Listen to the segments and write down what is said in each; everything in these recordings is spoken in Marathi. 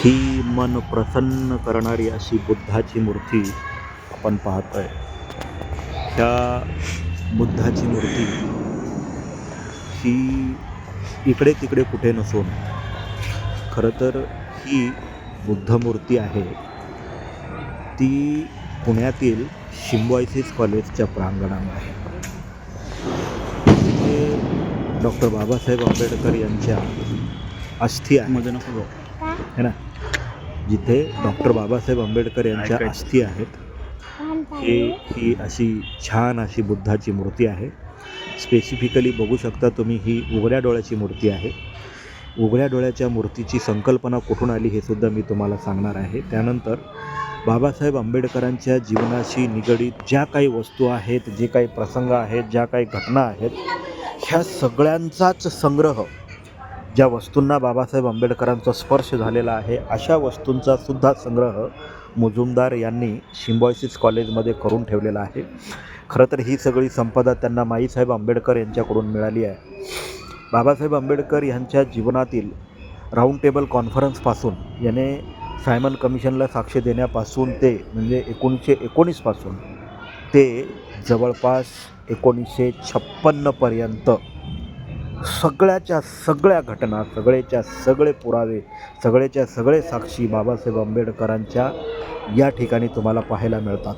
ही मन प्रसन्न करणारी अशी बुद्धाची मूर्ती आपण पाहतोय. ह्या बुद्धाची मूर्ती ही इकडे तिकडे कुठे नसून खरं तर ही बुद्धमूर्ती आहे. ती पुण्यातील शिंबॉयसिस कॉलेजच्या प्रांगणामध्ये तिथे डॉक्टर बाबासाहेब आंबेडकर यांच्या अस्थी आहे मध्ये नको. है ना? जिथे डॉक्टर बाबासाहेब आंबेडकर यांच्या. अस्थी आहेत. हे ही अशी छान अशी बुद्धाची मूर्ती आहे. स्पेसिफिकली बघू शकता तुम्ही ही उघड्या डोळ्याची मूर्ती आहे. उघड्या डोळ्याच्या मूर्तीची संकल्पना कुठून आली हे सुद्धा मी तुम्हाला सांगणार आहे. त्यानंतर बाबासाहेब आंबेडकरांच्या जीवनाशी निगडीत ज्या काही वस्तू आहेत जे काही प्रसंग आहेत ज्या काही घटना आहेत ह्या सगळ्यांचाच संग्रह ज्या वस्तूंना बाबासाहेब आंबेडकरांचा स्पर्श झालेला आहे अशा वस्तूंचा सुद्धा संग्रह मुजुमदार यांनी शिम्बॉयसिस कॉलेजमध्ये करून ठेवलेला आहे. खरं तर ही सगळी संपदा त्यांना माईसाहेब आंबेडकर यांच्याकडून मिळाली आहे. बाबासाहेब आंबेडकर यांच्या जीवनातील राऊंड टेबल कॉन्फरन्सपासून याने सायमन कमिशनला साक्ष देण्यापासून ते म्हणजे एकोणीसशे एकोणीसपासून ते जवळपास एकोणीसशे छप्पन्नपर्यंत सगळ्याच्या सगळ्या घटना सगळेच्या सगळे पुरावे सगळेच्या सगळे साक्षी बाबासाहेब आंबेडकरांच्या या ठिकाणी तुम्हाला पाहायला मिळतात.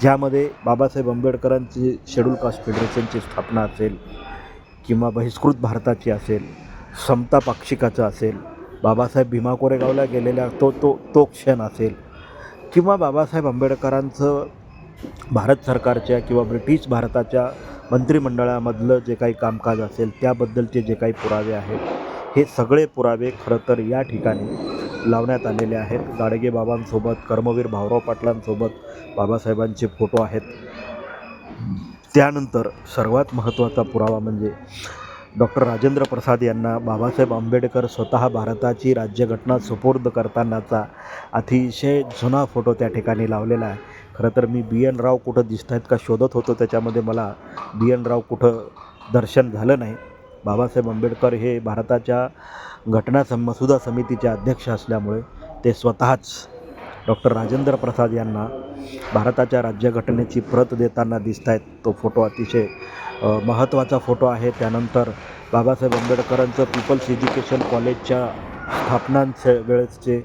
ज्यामध्ये बाबासाहेब आंबेडकरांची शेड्यूल कास्ट फेडरेशनची स्थापना असेल किंवा बहिष्कृत भारताची असेल समता पाक्षिकाचं असेल बाबासाहेब भीमा कोरेगावला गेलेला तो तो तो क्षण असेल किंवा बाबासाहेब आंबेडकरांचं भारत सरकारच्या किंवा ब्रिटिश भारताच्या मंत्रिमंडळामधलं जे काही कामकाज असेल त्याबद्दलचे जे काही पुरावे आहेत हे सगळे पुरावे खरं तर या ठिकाणी लावण्यात आलेले आहेत. गाडगेबाबांसोबत कर्मवीर भाऊराव पाटलांसोबत बाबासाहेबांचे फोटो आहेत. त्यानंतर सर्वात महत्त्वाचा पुरावा म्हणजे डॉक्टर राजेंद्र प्रसाद यांना बाबासाहेब आंबेडकर स्वतः भारताची राज्यघटना सुपूर्द करतानाचा अतिशय जुना फोटो त्या ठिकाणी लावलेला आहे. खरं तर मी बी एन राव कुठं दिसत आहेत का शोधत होतो त्याच्यामध्ये मला बी एन राव कुठं दर्शन झालं नाही. बाबासाहेब आंबेडकर हे भारताच्या घटना सम मसुदा समितीचे अध्यक्ष असल्यामुळे ते स्वतःच डॉक्टर राजेंद्र प्रसाद यांना भारताच्या राज्यघटनेची प्रत देताना दिसत आहेत तो फोटो अतिशय महत्त्वाचा फोटो आहे. त्यानंतर बाबासाहेब आंबेडकरांचं पीपल्स एज्युकेशन कॉलेजच्या स्थापनांचे वेळेसचे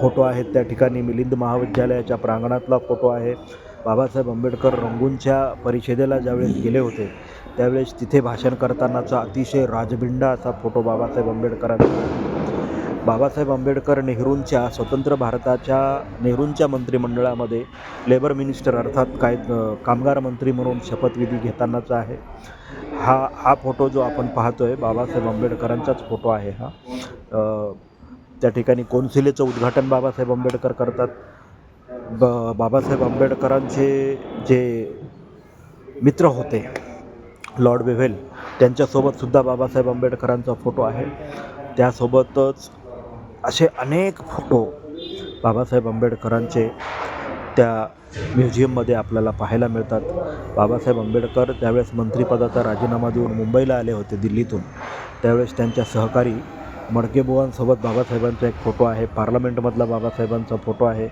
फोटो आहेत. त्या ठिकाणी मिलिंद महाविद्यालयाच्या प्रांगणातला फोटो आहे. बाबासाहेब आंबेडकर रंगूनच्या परिषदेला ज्यावेळेस गेले होते त्यावेळेस तिथे भाषण करतानाचा अतिशय राजबिंडा असा फोटो बाबासाहेब आंबेडकरांचा बाबासाहेब आंबेडकर नेहरूंच्या स्वतंत्र भारताच्या नेहरूंच्या मंत्रिमंडळामध्ये लेबर मिनिस्टर अर्थात काय कामगार मंत्री म्हणून शपथविधी घेतानाचा आहे. हा हा फोटो जो आपण पाहतो आहे बाबासाहेब आंबेडकरांचाच फोटो आहे हा. त्या ठिकाणी कोनसिलेचं उद्घाटन बाबासाहेब आंबेडकर करतात. ब बाबासाहेब आंबेडकरांचे जे मित्र होते लॉर्ड वेव्हेल त्यांच्यासोबतसुद्धा बाबासाहेब आंबेडकरांचा फोटो आहे. त्यासोबतच असे अनेक फोटो बाबासाहेब आंबेडकरांचे त्या म्युझियममध्ये आपल्याला पाहायला मिळतात. बाबासाहेब आंबेडकर त्यावेळेस मंत्रिपदाचा राजीनामा देऊन मुंबईला आले होते दिल्लीतून त्यावेळेस त्यांच्या सहकारी मडकेबुवांसोबत बाबासाहेबांचा एक फोटो आहे. पार्लमेंटमधला बाबासाहेबांचा फोटो आहे.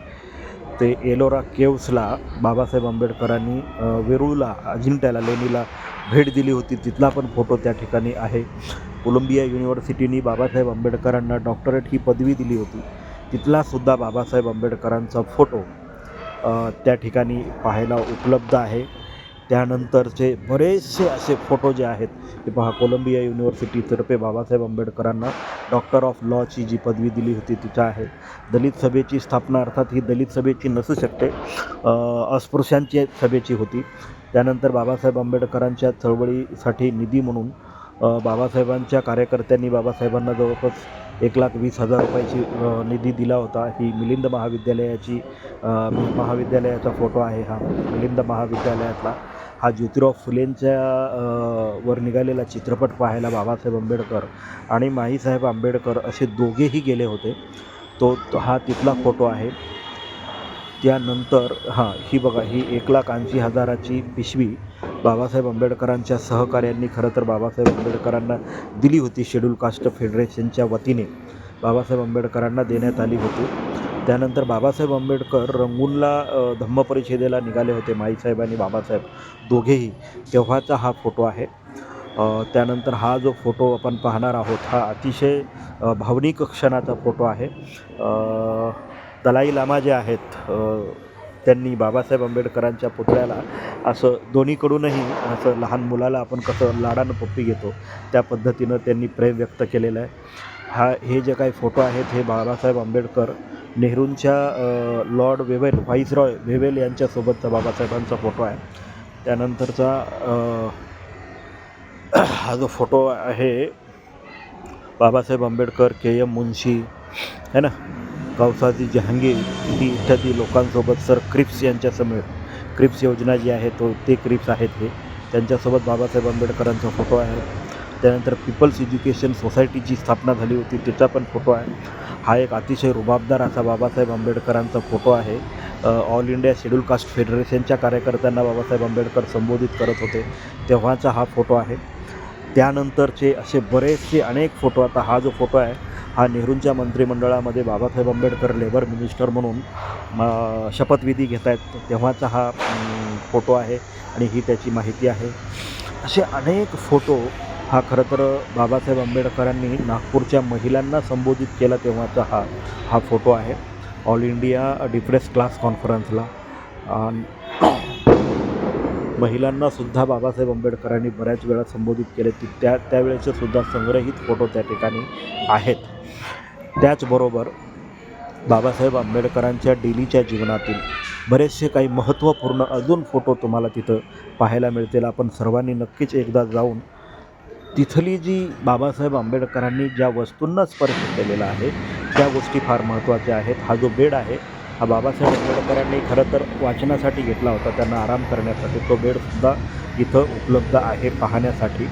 ते एलोरा केव्सला बाबासाहेब आंबेडकरांनी वेरूळला अजिंठ्याला लेणीला भेट दिली होती. तिथला पण फोटो त्या ठिकाणी आहे. कोलंबिया युनिव्हर्सिटीनी बाबासाहेब आंबेडकरांना डॉक्टरेट ही पदवी दिली होती. तिथलासुद्धा बाबासाहेब आंबेडकरांचा फोटो त्या ठिकाणी पाहायला उपलब्ध आहे. त्यानंतरचे बरेचसे असे फोटो जे आहेत ते पहा कोलंबिया युनिव्हर्सिटीतर्फे बाबासाहेब आंबेडकरांना डॉक्टर ऑफ लॉची जी पदवी दिली होती तिच्या आहे. दलित सभेची स्थापना अर्थात ही दलित सभेची नसू शकते अस्पृश्यांची सभेची होती. त्यानंतर बाबासाहेब आंबेडकरांच्या चळवळीसाठी निधी म्हणून बाबासाहेबांच्या कार्यकर्त्यांनी बाबासाहेबांना जवळपास एक लाख वीस हजार रुपयाची निधी दिला होता. ही मिलिंद महाविद्यालयाची महाविद्यालयाचा फोटो आहे हा. मिलिंद महाविद्यालयातला. हा ज्योतिराव फुलेंच्या वर निघालेला चित्रपट पाहायला बाबासाहेब आंबेडकर आणि माईसाहेब आंबेडकर असे दोघेही गेले होते. तो- हा तिथला फोटो आहे. त्यानंतर हां ही बघा ही एक लाख ऐंशी हजाराची पिशवी बाबासाहेब आंबेडकरांच्या सहकार्यांनी खरं तर बाबासाहेब आंबेडकरांना दिली होती शेड्यूल कास्ट फेडरेशनच्या वतीने. बाबासाहेब आंबेडकरांना देण्यात आली होती. त्यानंतर बाबासाहेब आंबेडकर रंगूनला धम्म परिषदेला निघाले होते माईसाहेब आणि बाबासाहेब दोघेही. तेव्हाचा हा फोटो आहे. त्यानंतर हा जो फोटो आपण पाहणार आहोत हा अतिशय भावनिक क्षणाचा फोटो आहे. अ, दलाई लामा जे आहेत त्यांनी बाबासाहेब आंबेडकरांच्या पुतळ्याला असं दोन्हीकडूनही असं लहान मुलाला आपण कसं लाडानं पप्पी घेतो त्या पद्धतीनं त्यांनी प्रेम व्यक्त केलेलं आहे. हा हे जे काही फोटो आहेत हे बाबासाहेब आंबेडकर नेहरूंच्या लॉर्ड वेवेल व्हाईसरॉय वेवेल यांच्यासोबतचा बाबासाहेबांचा फोटो आहे. त्यानंतरचा हा जो फोटो आहे बाबासाहेब आंबेडकर के एम मुन्शी है ना? गावसाजी जहांगीर ती इत्यादी लोकांसोबत सर क्रिप्स यांच्यासमोर क्रिप्स योजना जी आहे तो ते क्रिप्स आहेत हे. त्यांच्यासोबत बाबासाहेब आंबेडकरांचा फोटो आहे. त्यानंतर पीपल्स एज्युकेशन सोसायटीची स्थापना झाली होती त्याचा पण फोटो आहे. हा एक अतिशय रुबाबदार असा बाबासाहेब आंबेडकरांचा फोटो आहे. ऑल इंडिया शेड्यूल कास्ट फेडरेशनच्या कार्यकर्त्यांना बाबासाहेब आंबेडकर संबोधित करत होते. तेव्हाचा हा फोटो आहे. त्यानंतरचे असे बरेचसे अनेक फोटो आता हा जो फोटो आहे हा नेहरूंच्या मंत्रिमंडळामध्ये बाबासाहेब आंबेडकर लेबर मिनिस्टर म्हणून शपथविधी घेत आहेत तेव्हाचा हा फोटो आहे आणि ही त्याची माहिती आहे. असे अनेक फोटो हा खरं तर बाबासाहेब आंबेडकरांनी नागपूरच्या महिलांना संबोधित केला तेव्हाचा हा हा फोटो आहे. ऑल इंडिया डिप्रेस क्लास कॉन्फरन्सला. महिलांनासुद्धा बाबासाहेब आंबेडकरांनी बऱ्याच वेळा संबोधित केले. ती त्या त्यावेळेचे सुद्धा संग्रहित फोटो त्या ठिकाणी आहेत. त्याचबरोबर बाबासाहेब आंबेडकरांच्या डेलीच्या जीवनातील बरेचसे काही महत्त्वपूर्ण अजून फोटो तुम्हाला तिथं पाहायला मिळतील. आपण सर्वांनी नक्कीच एकदा जाऊन तिथली जी बाबासाहेब आंबेडकरांनी ज्या वस्तूंना स्पर्श केलेला आहे त्या गोष्टी फार महत्त्वाच्या आहेत. हा जो बेड आहे हा बाबासाहेब आंबेडकरांनी खरं तर वाचनासाठी घेतला होता. त्यांना आराम करण्यासाठी तो बेडसुद्धा इथं उपलब्ध आहे पाहण्यासाठी.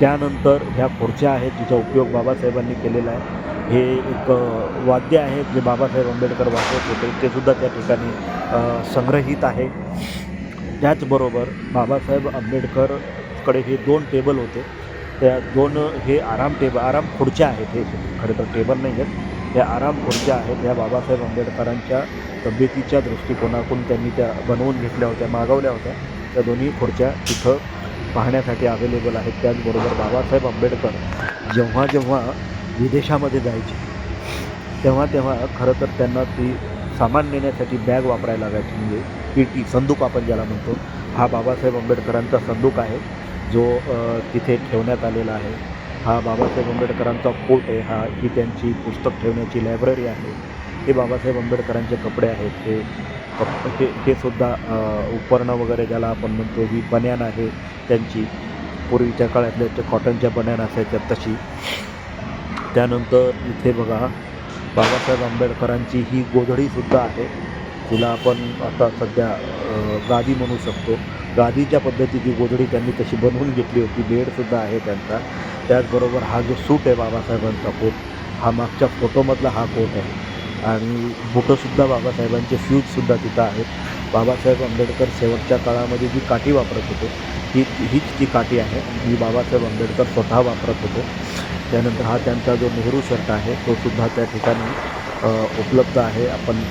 त्यानंतर ह्या खुर्च्या आहेत जिचा उपयोग बाबासाहेबांनी केलेला आहे. हे एक वाद्य आहे जे बाबासाहेब आंबेडकर वाजवत होते. ते सुद्धा त्या ठिकाणी संग्रहित आहे. त्याचबरोबर बाबासाहेब आंबेडकरकडे हे दोन टेबल होते. त्या दोन हे आराम टेबल आराम खुर्च्या आहेत हे. खरं तर टेबल नाही आहेत. ह्या आराम खुर्च्या आहेत. ह्या बाबासाहेब आंबेडकरांच्या तब्येतीच्या दृष्टिकोनातून त्यांनी त्या बनवून घेतल्या होत्या मागवल्या होत्या. त्या दोन्ही खुर्च्या तिथं पाहण्यासाठी अवेलेबल आहेत. त्याचबरोबर बाबासाहेब आंबेडकर जेव्हा जेव्हा विदेशामध्ये जायचे. तेव्हा तेव्हा खरं तर त्यांना ती सामान नेण्यासाठी बॅग वापरायला लागायची. म्हणजे पेटी संदूक आपण ज्याला म्हणतो. हा बाबासाहेब आंबेडकरांचा संदूक आहे. जो तिथे ठेवण्यात आलेला आहे. हा बाबासाहेब आंबेडकरांचा कोट आहे. हा ही त्यांची पुस्तक ठेवण्याची लायब्ररी आहे. हे बाबासाहेब आंबेडकरांचे कपडे आहेत. हे कप हे हे सुद्धा उपरणं वगैरे ज्याला आपण म्हणतो ही बन्यान आहे त्यांची. पूर्वीच्या काळातल्या कॉटनच्या बन्यान असायच्या तशी. त्यानंतर इथे बघा बाबासाहेब आंबेडकरांची ही गोधडीसुद्धा आहे तिला आपण आता सध्या गादी म्हणू शकतो. गादीच्या पद्धतीची गोधडी त्यांनी तशी बनवून घेतली होती बेडसुद्धा आहे त्यांचा. त्याचबरोबर हा जो सूट आहे बाबासाहेबांचा कोट हा मागच्या फोटोमधला हा कोट आहे. आणि बुटंसुद्धा बाबासाहेबांचे फ्यूजसुद्धा तिथं आहेत. बाबासाहेब आंबेडकर शेवटच्या काळामध्ये जी काठी वापरत होते ही हीच ती काठी आहे जी बाबासाहेब आंबेडकर स्वतः वापरत होते. त्यानंतर हा त्यांचा जो नेहरू शर्ट आहे तो सुद्धा त्या ठिकाणी उपलब्ध आहे. आपण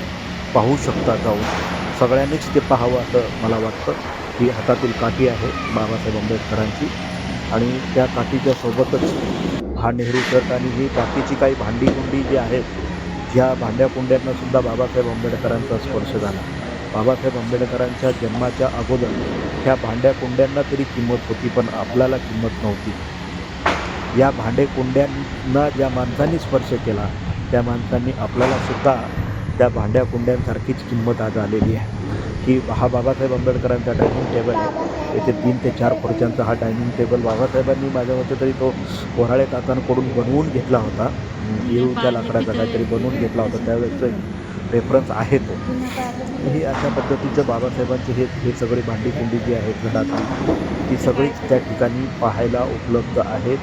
पाहू शकता जाऊन. सगळ्यांनीच ते पाहावं असं मला वाटतं. ही हातातील काठी आहे बाबासाहेब आंबेडकरांची. आणि त्या काठीच्या सोबतच हा नेहरू शर्ट आणि ही बाकीची काही भांडी कुंडी जी आहेत ह्या भांड्या कुंड्यांना सुद्धा बाबासाहेब आंबेडकरांचा स्पर्श झाला. बाबासाहेब आंबेडकरांच्या जन्माच्या अगोदर ह्या भांड्या कुंड्यांना तरी किंमत होती पण आपल्याला किंमत नव्हती. या भांडेकुंड्यांना ज्या माणसांनी स्पर्श केला त्या माणसांनी आपल्याला सुद्धा त्या भांड्याकुंड्यांसारखीच किंमत आज आलेली आहे. की हा बाबासाहेब आंबेडकरांचा डायनिंग टेबल आहे. येथे तीन ते चार खुर्च्यांचा हा डायनिंग टेबल बाबासाहेबांनी माझ्या मते तरी तो वराळे काकांकडून बनवून घेतला होता. येऊच्या लाकडाचा काहीतरी बनवून घेतला होता. त्यावेळेस रेफरन्स आहे तो. ही अशा पद्धतीचं बाबासाहेबांची हे हे सगळी भांडीकुंडी जी आहेत घरातली ती सगळीच त्या ठिकाणी पाहायला उपलब्ध आहेत.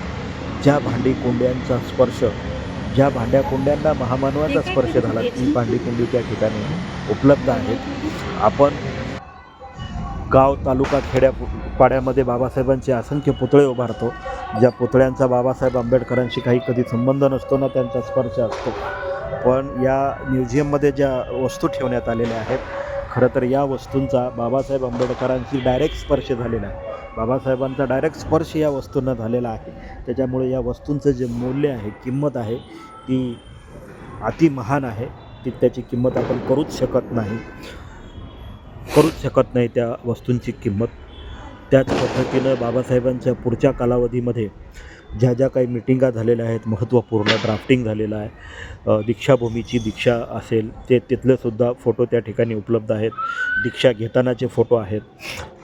ज्या भांडी कुंड्यांचा स्पर्श ज्या भांड्या कुंड्यांना महामानवाचा स्पर्श झाला ती भांडी कुंडी त्या ठिकाणी उपलब्ध आहेत. आपण गाव तालुका खेड्या पाड्यामध्ये बाबासाहेबांचे असंख्य पुतळे उभारतो. ज्या पुतळ्यांचा बाबासाहेब आंबेडकरांशी काही कधी संबंध नसतो ना त्यांचा स्पर्श असतो. पण या म्युझियममध्ये ज्या वस्तू ठेवण्यात आलेल्या आहेत खरं तर या वस्तूंचा बाबासाहेब आंबेडकरांशी डायरेक्ट स्पर्श झालेला आहे. बाबासाहेबांचा डायरेक्ट स्पर्श या वस्तूंना झालेला आहे. त्याच्यामुळे या वस्तूंचं जे मूल्य आहे किंमत आहे ती अति महान आहे. ती त्याची किंमत आपण करूच शकत नाही. करूच शकत नाही त्या वस्तूंची किंमत. त्याच पद्धतीनं बाबासाहेबांच्या पुढच्या कालावधीमध्ये ज्या ज्या काही मिटिंगा झालेल्या आहेत महत्त्वपूर्ण ड्राफ्टिंग झालेलं आहे दीक्षाभूमीची दीक्षा असेल ते तिथलेसुद्धा फोटो त्या ठिकाणी उपलब्ध आहेत. दीक्षा घेतानाचे फोटो आहेत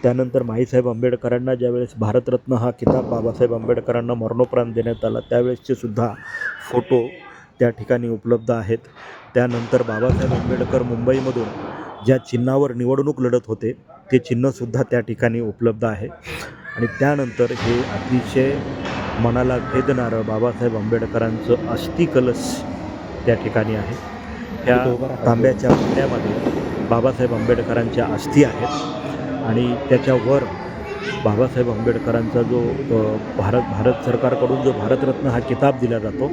त्यानंतर माईसाहेब आंबेडकरांना ज्यावेळेस भारतरत्न हा किताब बाबासाहेब आंबेडकरांना मरणोपरांत देण्यात आला त्यावेळेसचे सुद्धा फोटो त्या ठिकाणी उपलब्ध आहेत. त्यानंतर बाबासाहेब आंबेडकर मुंबईमधून ज्या चिन्हावर निवडणूक लढत होते ते चिन्हसुद्धा त्या ठिकाणी उपलब्ध आहे. आणि त्यानंतर हे अतिशय मनाला भेदणारं बाबासाहेब आंबेडकरांचं अस्थिकलश त्या ठिकाणी आहे. ह्या तांब्याच्या पाण्यामध्ये बाबासाहेब आंबेडकरांच्या अस्थी आहेत. आणि त्याच्यावर बाबासाहेब आंबेडकरांचा जो भारत भारत सरकारकडून जो भारतरत्न हा किताब दिला जातो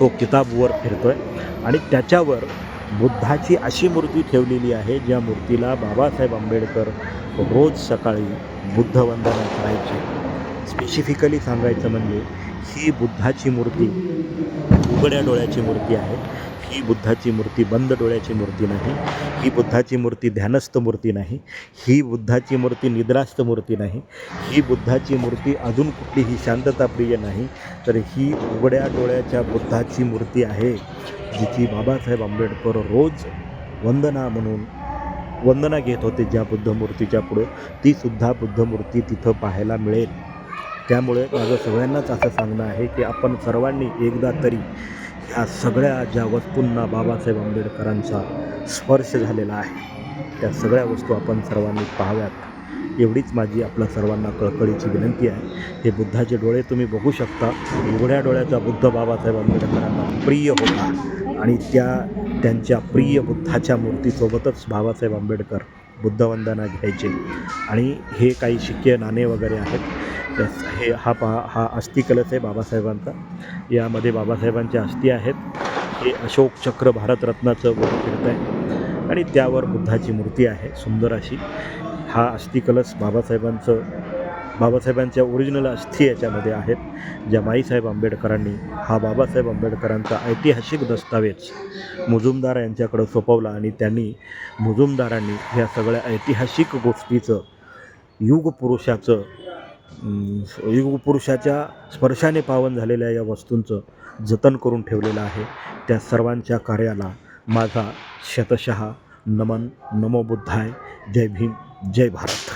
तो किताब वर फिरतो आहे आणि त्याच्यावर बुद्धाची अशी मूर्ती ठेवलेली आहे ज्या मूर्तीला बाबासाहेब आंबेडकर रोज सकाळी बुद्धवंदना करायचे. स्पेसिफिकली सांगायचं म्हणजे ही बुद्धाची मूर्ती उघड्या डोळ्याची मूर्ती आहे. ही बुद्धाची मूर्ती बंद डोळ्याची मूर्ती नाही. ही बुद्धाची मूर्ती ध्यानस्थ मूर्ती नाही. ही बुद्धाची मूर्ती निद्रास्त मूर्ती नाही. ही बुद्धाची मूर्ती अजून कुठलीही शांतताप्रिय नाही. तर ही उघड्या डोळ्याच्या बुद्धाची मूर्ती आहे जिची बाबासाहेब आंबेडकर रोज वंदना म्हणून वंदना घेत होते ज्या बुद्धमूर्तीच्या पुढं. तीसुद्धा बुद्धमूर्ती तिथं पाहायला मिळेल. त्यामुळे माझं सगळ्यांनाच असं सांगणं आहे की आपण सर्वांनी एकदा तरी ह्या सगळ्या ज्या वस्तूंना बाबासाहेब आंबेडकरांचा स्पर्श झालेला आहे त्या सगळ्या वस्तू आपण सर्वांनी पाहाव्यात. एवढीच माझी आपल्या सर्वांना कळकळीची विनंती आहे. हे बुद्धाचे डोळे तुम्ही बघू शकता. उघड्या डोळ्याचा बुद्ध बाबासाहेब आंबेडकरांना प्रिय होता. आणि त्या त्यांच्या प्रिय बुद्धाच्या मूर्तीसोबतच बाबासाहेब आंबेडकर बुद्धवंदना घ्यायचे. आणि हे काही शिक्के नाणे वगैरे आहेत. त्या हे हा पहा हा अस्थिकलश आहे बाबासाहेबांचा. यामध्ये बाबासाहेबांच्या अस्थी आहेत. हे अशोक चक्र भारतरत्नाचं वर फिरत आहे. आणि त्यावर बुद्धाची मूर्ती आहे सुंदर अशी. हा अस्थिकलश बाबासाहेबांचं बाबासाहेबांच्या ओरिजिनल अस्थी याच्यामध्ये आहेत. ज्या माईसाहेब आंबेडकरांनी हा बाबासाहेब आंबेडकरांचा ऐतिहासिक दस्तावेज मुजुमदार यांच्याकडं सोपवला आणि त्यांनी मुजुमदारांनी ह्या सगळ्या ऐतिहासिक गोष्टीचं युगपुरुषाचं अं, युगपुरुषाच्या स्पर्शाने पावन झालेल्या या वस्तूंचं जतन करून ठेवलेलं आहे. त्या सर्वांच्या कार्याला माझा शतशः नमन. नमो बुद्धाय. जय भीम. जय भारत.